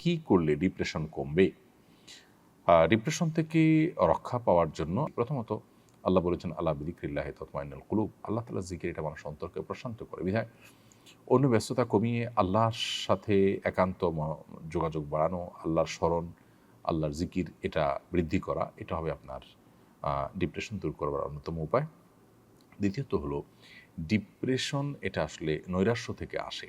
কি করলে ডিপ্রেশন কমবে? ডিপ্রেশন থেকে রক্ষা পাওয়ার জন্য প্রথমত আল্লাহ বলেছেন আল্লাহ বিদিক্রিল্লাহ তৎমাইনুল কুলুব। আল্লাহ তালা জিকির এটা মানুষ অন্তরকে প্রশান্ত করে। বিধায় অন্য ব্যস্ততা কমিয়ে আল্লাহর সাথে একান্ত যোগাযোগ বাড়ানো, আল্লাহর স্মরণ, আল্লাহর জিকির এটা বৃদ্ধি করা, এটা হবে আপনার ডিপ্রেশন দূর করবার অন্যতম উপায়। দ্বিতীয়ত হলো ডিপ্রেশন এটা আসলে নৈরাশ্য থেকে আসে।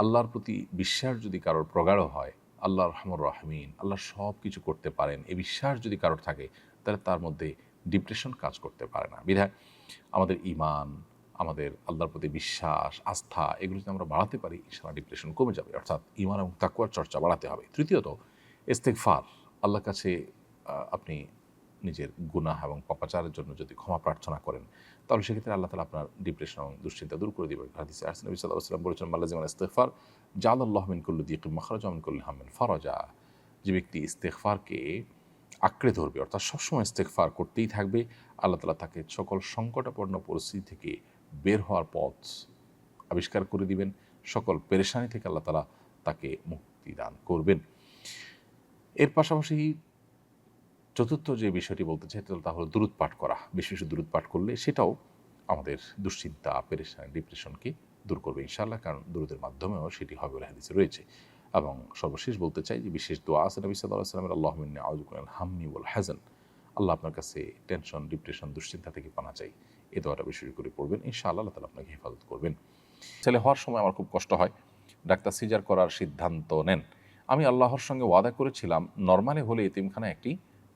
আল্লাহর প্রতি বিশ্বাস যদি কারোর প্রগাঢ় হয় আল্লাহ রহমর রাহমিন, আল্লাহ সব কিছু করতে পারেন। এই বিশ্বাস যদি কারোর থাকে, তাহলে তার মধ্যে ডিপ্রেশন কাজ করতে পারে না। বিধায় আমাদের ইমান আমাদের আল্লাহর প্রতি বিশ্বাস, আস্থা, এগুলো যদি আমরা বাড়াতে পারি, ইনশাআল্লাহ ডিপ্রেশন কমে যাবে। অর্থাৎ ইমান এবং তাকুয়ার চর্চা বাড়াতে হবে। তৃতীয়ত ইস্তেকফার আল্লাহর কাছে আপনি নিজের গুনাহ এবং পাপাচারের জন্য যদি ক্ষমা প্রার্থনা করেন, তাহলে সেক্ষেত্রে আল্লাহ তালা আপনার ডিপ্রেশন এবং দুশ্চিন্তা দূর করে দেবেন। হাদিসে আসেন বলেছেন মাল্লাজিমান ইস্তেকফার জাল আল্লাহ মিন কুল্লু দিয়ে মাখারাজ মিন কুল্লু হামিন ফরজা। যে ব্যক্তি ইস্তেকফারকে আঁকড়ে ধরবে, অর্থাৎ সবসময় ইস্তেকফার করতেই থাকবে, আল্লাহ তালা তাকে সকল সংকটাপন্ন পরিস্থিতি থেকে বের হওয়ার পথ আবিষ্কার করে দিবেন। সকল পেরেশানি থেকে আল্লাহ তালা তাকে মুক্তি দান করবেন। এর পাশাপাশি চতুর্থ যে বিষয়টি বলতে চাই তা হলো দূরত পাঠ করা। বেশি বেশি দূরত পাঠ করলে সেটাও আমাদের দুশ্চিন্তা, পেরেশানি ডিপ্রেশনকে দূর করবে ইনশাআল্লাহ, কারণ দূরতের মাধ্যমেও সেটি হবে বলে হাদিসে রয়েছে। এবং সর্বশেষ বলতে চাই যে বিশেষ দোয়া আছে নবী সাল্লাহ সাল্লামের আল্লাহ মিন্নি আউজুকুল হাম্মি ওয়াল হাজান আল্লাহ আপনার কাছে টেনশন, ডিপ্রেশন, দুশ্চিন্তা থেকে পানা চাই। এ দোয়াটা বেশি করে পড়বেন, ইনশাআল্লাহ আল্লাহ তালা আপনাকে হেফাজত করবেন। ছেলে হওয়ার সময় আমার খুব কষ্ট হয়, ডাক্তার সিজার করার সিদ্ধান্ত নেন। আমি আল্লাহর সঙ্গে ওয়াদা করেছিলাম, নর্মালি হলে এতিমখানা একটি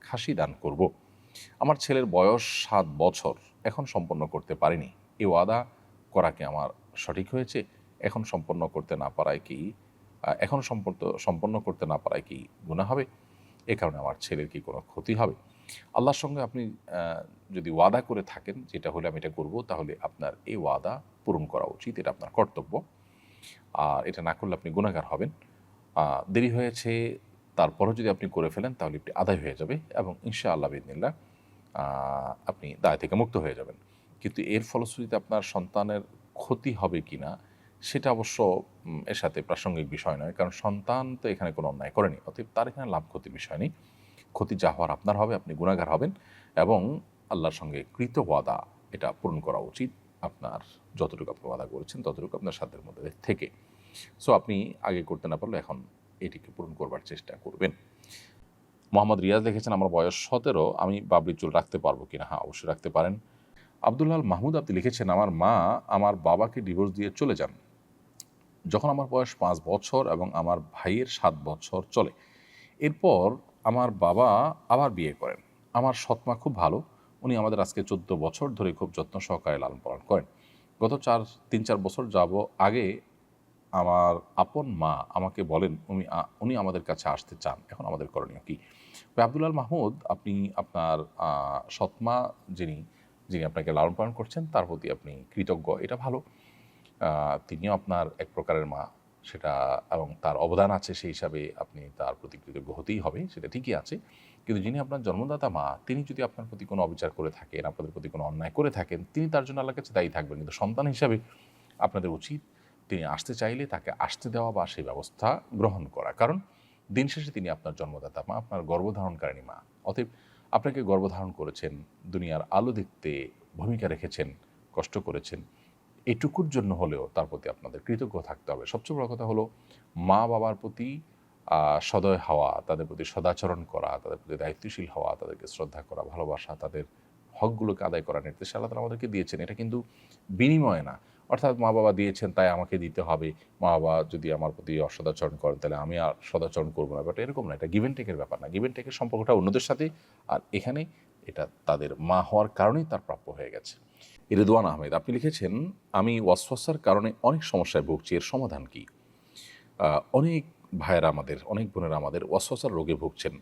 খাসি দান করব। আমার ছেলের বয়স সাত বছর, এখন সম্পন্ন করতে পারিনি। এই ওয়াদা করাকে আমার সঠিক হয়েছে, এখন সম্পন্ন করতে না পারায় কি এখন সম্পর্ক সম্পন্ন করতে না পারায় কি গুণা হবে? এ কারণে আমার ছেলের কি কোনো ক্ষতি হবে? আল্লাহর সঙ্গে আপনি যদি ওয়াদা করে থাকেন, যেটা হলে আমি এটা করব, তাহলে আপনার এই ওয়াদা পূরণ করা উচিত, এটা আপনার কর্তব্য। আর এটা না করলে আপনি গুণাগার হবেন। দেরি হয়েছে, তারপরও যদি আপনি করে ফেলেন, তাহলে এটি আদায় হয়ে যাবে এবং ইনশা আল্লাহ বিদিনিল্লা আপনি দায় থেকে মুক্ত হয়ে যাবেন। কিন্তু এর ফলশ্রুতিতে আপনার সন্তানের ক্ষতি হবে কি না সেটা অবশ্য এর সাথে প্রাসঙ্গিক বিষয় নয়। কারণ সন্তান তো এখানে কোনো অন্যায় করেনি। অতএব তার এখানে লাভ ক্ষতির বিষয় নেই। ক্ষতি যা হওয়ার আপনার হবে, আপনি গুণাগার হবেন এবং আল্লাহর সঙ্গে কৃত ওয়াদা, এটা পূরণ করা উচিত। আপনার যতটুকু আপনি ওয়াদা করেছেন, ততটুকু আপনার সাধ্যের মধ্যে থেকে। সো, আপনি আগে করতে না পারলে এখন এটিকে পূরণ করবার চেষ্টা করবেন। মোহাম্মদ রিয়াজ লিখেছেন, আমার বয়স সতেরো, আমি বাবরি চুল রাখতে পারব কিনা? হ্যাঁ অবশ্যই রাখতে পারেন। আবদুল্লাল মাহমুদ আপনি লিখেছেন, আমার মা আমার বাবাকে ডিভোর্স দিয়ে চলে যান। যখন আমার বয়স পাঁচ বছর এবং আমার ভাইয়ের সাত বছর চলে, এরপর আমার বাবা আবার বিয়ে করেন। আমার সৎমা খুব ভালো। উনি আমাদের আজকে চোদ্দ বছর ধরে খুব যত্ন সহকারে লালন পালন করেন। গত চার, তিন, চার বছর যাব আগে আমার আপন মা আমাকে বলেন, উনি উনি আমাদের কাছে আসতে চান। এখন আমাদের করণীয় কি? আবদুল্লাল মাহমুদ, আপনি আপনার সৎমা যিনি যিনি আপনাকে লালন পালন করছেন, তার প্রতি আপনি কৃতজ্ঞ, এটা ভালো। তিনিও আপনার এক প্রকারের মা, সেটা, এবং তার অবদান আছে সেই হিসাবে আপনি তার প্রতি কৃতজ্ঞ হতেই হবে, সেটা ঠিকই আছে। কিন্তু যিনি আপনার জন্মদাতা মা, তিনি যদি আপনার প্রতি কোনো অবিচার করে থাকেন, আপনাদের প্রতি কোনো অন্যায় করে থাকেন, তিনি তার জন্য আল্লাহর কাছে দায়ী থাকবেন। কিন্তু সন্তান হিসাবে আপনাদের উচিত তিনি আসতে চাইলে তাকে আসতে দেওয়া বা সেই ব্যবস্থা গ্রহণ করা। কারণ দিন শেষে তিনি আপনার জন্মদাতা মা, আপনার গর্ভধারণকারিণী মা। অতএব আপনাকে গর্ভধারণ করেছেন, দুনিয়ার আলো দেখতে ভূমিকা রেখেছেন, কষ্ট করেছেন, এটুকুর জন্য হলেও তার প্রতি আপনাদের কৃতজ্ঞ থাকতে হবে। সবচেয়ে বড় কথা হলো, মা বাবার প্রতি সদয় হওয়া, তাদের প্রতি সদাচরণ করা, তাদের প্রতি দায়িত্বশীল হওয়া, তাদেরকে শ্রদ্ধা করা, ভালোবাসা, তাদের হকগুলোকে আদায় করার নির্দেশ আল্লাহ আমাদেরকে দিয়েছেন। এটা কিন্তু বিনিময় না। অর্থাৎ মা বাবা দিয়েছেন, তাই আমাকে দিতে হবে। মা বাবা যদি আমার প্রতি অসদাচরণ করেন, তাহলে আমি আর সদাচরণ করব না। ব্যাপারটা এরকম না, এটা গিভেন টেকের ব্যাপার না। গিভেন টেকের সম্পর্কটা অন্যদের সাথে, আর এখানে এটা তাদের মা হওয়ার কারণেই তার প্রাপ্য হয়ে গেছে। রিদওয়ান আহমেদ, আপনি লিখেছেন, আমি ওয়াসওয়াসার কারণে অনেক সমস্যায় ভুগছি, এর সমাধান কি? অনেক ভাইয়েরা আমাদের, অনেক বোনেরা আমাদের ওয়াসওয়াসার রোগে ভুগছেন।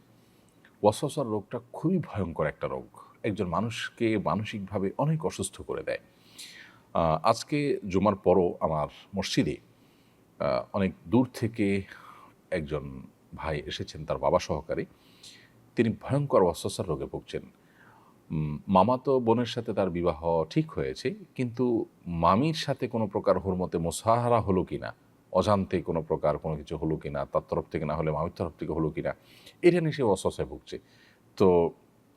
ওয়াসওয়াসার রোগটা খুবই ভয়ঙ্কর একটা রোগ। একজন মানুষকে মানসিকভাবে অনেক অসুস্থ করে দেয়। আজকে জুমার পরও আমার মসজিদে অনেক দূর থেকে একজন ভাই এসেছেন তার বাবা সহকারে। তিনি ভয়ঙ্কর ওয়াসওয়াসার রোগে ভুগছেন। মামা তো বোনের সাথে তার বিবাহ ঠিক হয়েছে, কিন্তু মামির সাথে কোনো প্রকার হরমতে মোসাহারা হলো কি না অজান্তে কোনো প্রকার কোনো কিছু হলো কি না তার তরফ থেকে না হলে মামির তরফ থেকে হলো কি না এটা নিয়ে সে অস্বস্থায় ভুগছে। তো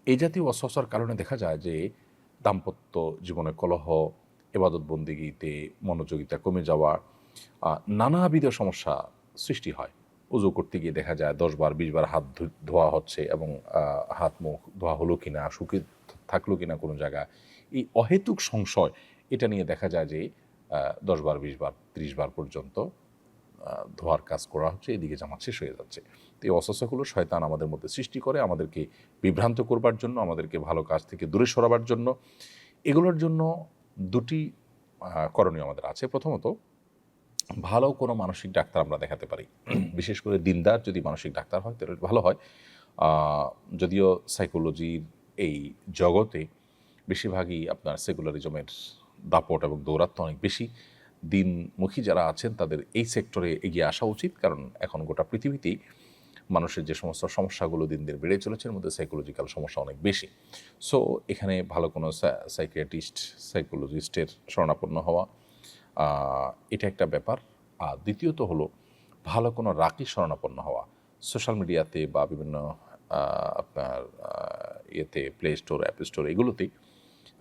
এই জাতীয় অস্বস্থার কারণে দেখা যায় যে দাম্পত্য জীবনে কলহ এবাদত বন্দিগিতে মনোযোগিতা কমে যাওয়া নানাবিধ সমস্যা সৃষ্টি হয়। উজু করতে গিয়ে দেখা যায় দশ বার বিশ বার হাত ধোয়া হচ্ছে এবং হাত, মুখ ধোয়া হলো কিনা, শুকিয়ে থাকল কিনা কোনো জায়গা এই অহেতুক সংশয়, এটা নিয়ে দেখা যায় যে দশ বার বিশ বার ত্রিশ বার পর্যন্ত ধোয়ার কাজ করা হচ্ছে, এদিকে জামাত শেষ হয়ে যাচ্ছে। তো এই অস্বস্থাগুলো শয়তান আমাদের মধ্যে সৃষ্টি করে, আমাদেরকে বিভ্রান্ত করবার জন্য, আমাদেরকে ভালো কাজ থেকে দূরে সরাবার জন্য। এগুলোর জন্য দুটি করণীয় আমাদের আছে। প্রথমত, ভালো কোনো মানসিক ডাক্তার আমরা দেখাতে পারি। বিশেষ করে দিনদার যদি মানসিক ডাক্তার হয়, তাহলে ভালো হয়। যদিও সাইকোলজির এই জগতে বেশিরভাগই আপনার সেকুলারিজমের দাপট এবং দৌরাত্ম অনেক বেশি। দিনমুখী যারা আছেন, তাদের এই সেক্টরে এগিয়ে আসা উচিত। কারণ এখন গোটা পৃথিবীতেই মানুষের যে সমস্ত সমস্যাগুলো দিন দিন বেড়ে চলেছে, এর মধ্যে সাইকোলজিক্যাল সমস্যা অনেক বেশি। সো এখানে ভালো কোনো সাইকিয়াট্রিস্ট সাইকোলজিস্টের শরণাপন্ন হওয়া এটা একটা ব্যাপার। আর দ্বিতীয়ত হলো, ভালো কোনো রাকি শরণাপন্ন হওয়া। সোশ্যাল মিডিয়াতে বা বিভিন্ন আপনার ইয়েতে প্লে স্টোর অ্যাপ স্টোর এগুলোতে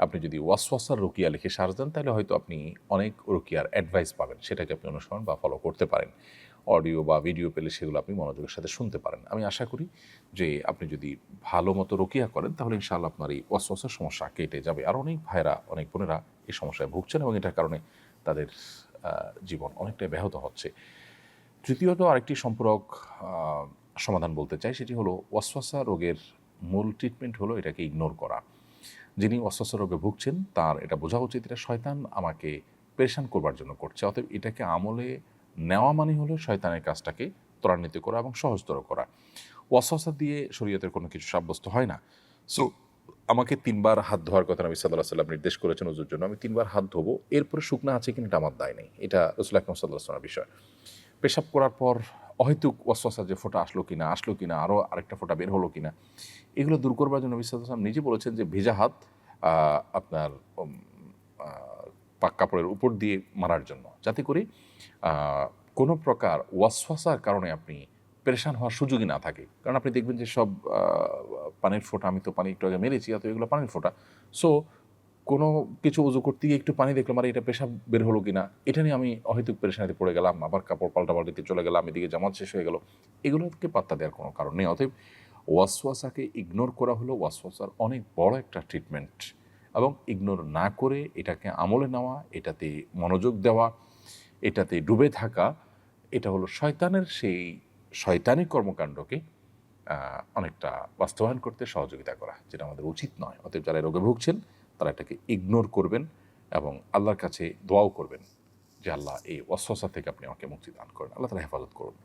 আপনি যদি ওয়াসওয়াসার রুকিয়া লিখে সার্চ দেন, তাহলে হয়তো আপনি অনেক রুকিয়ার অ্যাডভাইস পাবেন। সেটাকে আপনি অনুসরণ বা ফলো করতে পারেন। অডিও বা ভিডিও পেলে সেগুলো আপনি মনোযোগের সাথে শুনতে পারেন। আমি আশা করি যে আপনি যদি ভালো মতো রুকিয়া করেন, তাহলে ইনশাআল্লাহ আপনার এই ওয়াসওয়াসার সমস্যা কেটে যাবে। আর অনেক ভাইরা অনেক বোনেরা এই সমস্যায় ভুগছেন এবং এটার কারণে তাদের জীবন অনেকটাই ব্যাহত হচ্ছে। তৃতীয়ত আরেকটি সম্পর্ক সমাধান বলতে চাই, সেটি হলো ওয়াসওয়াসা রোগের মূল ট্রিটমেন্ট হলো এটাকে ইগনোর করা। যিনি ওয়াসওয়াসা রোগে ভুগছেন, তার এটা বোঝা উচিত, এটা শয়তান আমাকে পেরেশান করবার জন্য করছে। অতএব এটাকে আমলে নেওয়া মানে হলো শয়তানের কাজটাকে ত্বরান্বিত করা এবং সহজতর করা। ওয়াসওয়াসা দিয়ে শরীয়তের কোনো কিছু সাব্যস্ত হয় না। সো আমাকে তিনবার হাত ধোয়ার কথা নবী সাল্লাহ সাল্লাম নির্দেশ করেছেন ওজুর জন্য। আমি তিনবার হাত ধোবো, এরপরে শুকনা আছে কিনা এটা আমার দায় নেই। এটা রসুল আকরম সাল্লাহ সাল্লামের বিষয়। পেশাব করার পর অহেতুক ওয়াসওয়াসা যে ফোঁটা আসলো কিনা আসলো কিনা আরও আরেকটা ফোঁটা বের হলো কিনা, এগুলো দূর করবার জন্য নবী সাল্লাম নিজে বলেছেন যে ভেজা হাত আপনার পাক কাপড়ের উপর দিয়ে মারার জন্য। যাতে করে কোনো প্রকার ওয়াসওয়াসার কারণে আপনি পেরেশান হওয়ার সুযোগই না থাকে। কারণ আপনি দেখবেন যে সব পানির ফোঁটা, আমি তো পানি একটু আগে মেরেছি অত এগুলো পানির ফোঁটা। সো কোনো কিছু উজু করতে গিয়ে একটু পানি দেখলাম, আর এটা পেশাব বের হলো কি না এটা নিয়ে আমি অহেতুক পেরেশানিতে পড়ে গেলাম, আবার কাপড় পাল্টা পাল্টিতে চলে গেলাম, এদিকে জামাত শেষ হয়ে গেল। এগুলোকে পাত্তা দেওয়ার কোনো কারণ নেই। অতএব ওয়াসওয়াসাকে ইগনোর করা হলো, ওয়াসওয়াসার অনেক বড় একটা ট্রিটমেন্ট এবং ইগনোর না করে এটাকে আমলে নেওয়া, এটাতে মনোযোগ দেওয়া এটাতে ডুবে থাকা, এটা হলো শয়তানের সেই শয়তানি কর্মকাণ্ডকে অনেকটা বাস্তবায়ন করতে সহযোগিতা করা, যেটা আমাদের উচিত নয়। অতএব যারা রোগে ভুগছেন, তারা এটাকে ইগনোর করবেন এবং আল্লাহর কাছে দোয়াও করবেন যে, আল্লাহ, এই অস্বসা থেকে আপনি আমাকে মুক্তি দান করেন। আল্লাহ তালা হেফাজত করুন।